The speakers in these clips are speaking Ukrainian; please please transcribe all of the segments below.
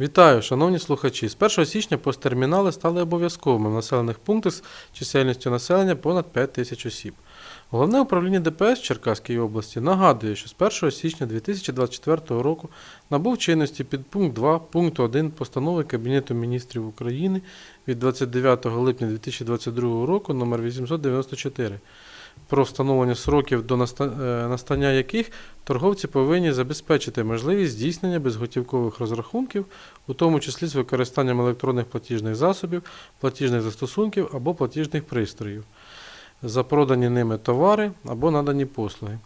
Вітаю, шановні слухачі. З 1 січня посттермінали стали обов'язковими в населених пунктах з чисельністю населення понад 5 тисяч осіб. Головне управління ДПС Черкаської області нагадує, що з 1 січня 2024 року набув чинності підпункт 2 пункту 1 постанови Кабінету міністрів України від 29 липня 2022 року номер 894 про встановлення сроків до е, настання яких торговці повинні забезпечити можливість здійснення безготівкових розрахунків, у тому числі з використанням електронних платіжних засобів, платіжних застосунків або платіжних пристроїв за продані ними товари або надані послуги,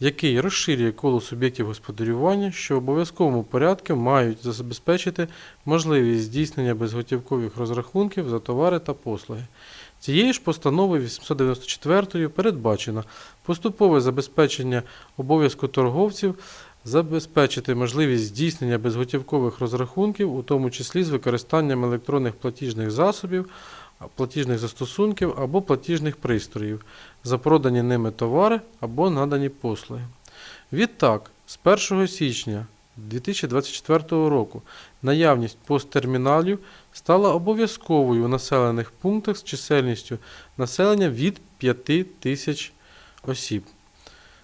який розширює коло суб'єктів господарювання, що в обов'язковому порядку мають забезпечити можливість здійснення безготівкових розрахунків за товари та послуги. Цією ж постановою 894 передбачено поступове забезпечення обов'язку торговців забезпечити можливість здійснення безготівкових розрахунків, у тому числі з використанням електронних платіжних засобів, платіжних застосунків або платіжних пристроїв за продані ними товари або надані послуги. Відтак, з 1 січня 2024 року наявність посттерміналів стала обов'язковою у населених пунктах з чисельністю населення від 5 тисяч осіб.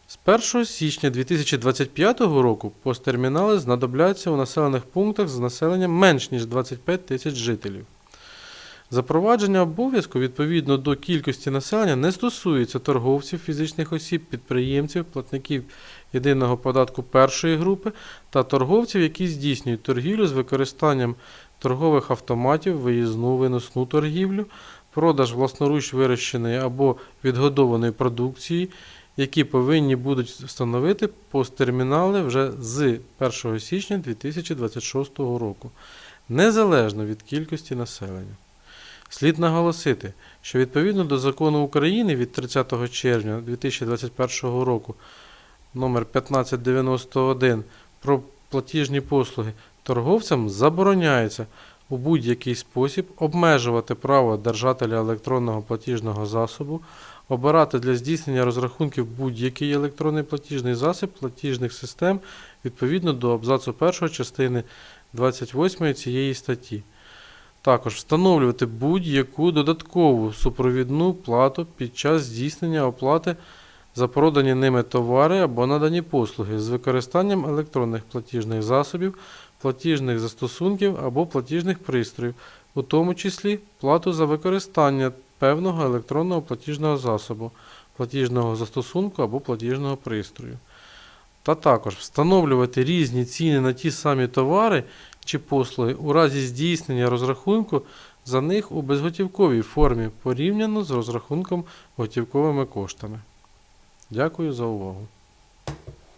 З 1 січня 2025 року посттермінали знадобляться у населених пунктах з населенням менш ніж 25 тисяч жителів. Запровадження обов'язку відповідно до кількості населення не стосується торговців, фізичних осіб, підприємців, платників єдиного податку першої групи та торговців, які здійснюють торгівлю з використанням торгових автоматів, виїзну виносну торгівлю, продаж власноруч вирощеної або відгодованої продукції, які повинні будуть встановити посттермінали вже з 1 січня 2026 року, незалежно від кількості населення. Слід наголосити, що відповідно до закону України від 30 червня 2021 року номер 1591 про платіжні послуги торговцям забороняється у будь-який спосіб обмежувати право держателя електронного платіжного засобу, обирати для здійснення розрахунків будь-який електронний платіжний засіб платіжних систем відповідно до абзацу 1 частини 28 цієї статті. Також встановлювати будь-яку додаткову супровідну плату під час здійснення оплати за продані ними товари або надані послуги з використанням електронних платіжних засобів, платіжних застосунків або платіжних пристроїв, у тому числі плату за використання певного електронного платіжного засобу, платіжного застосунку або платіжного пристрою. Та також встановлювати різні ціни на ті самі товари чи послуги у разі здійснення розрахунку за них у безготівковій формі порівняно з розрахунком готівковими коштами. Дякую за увагу.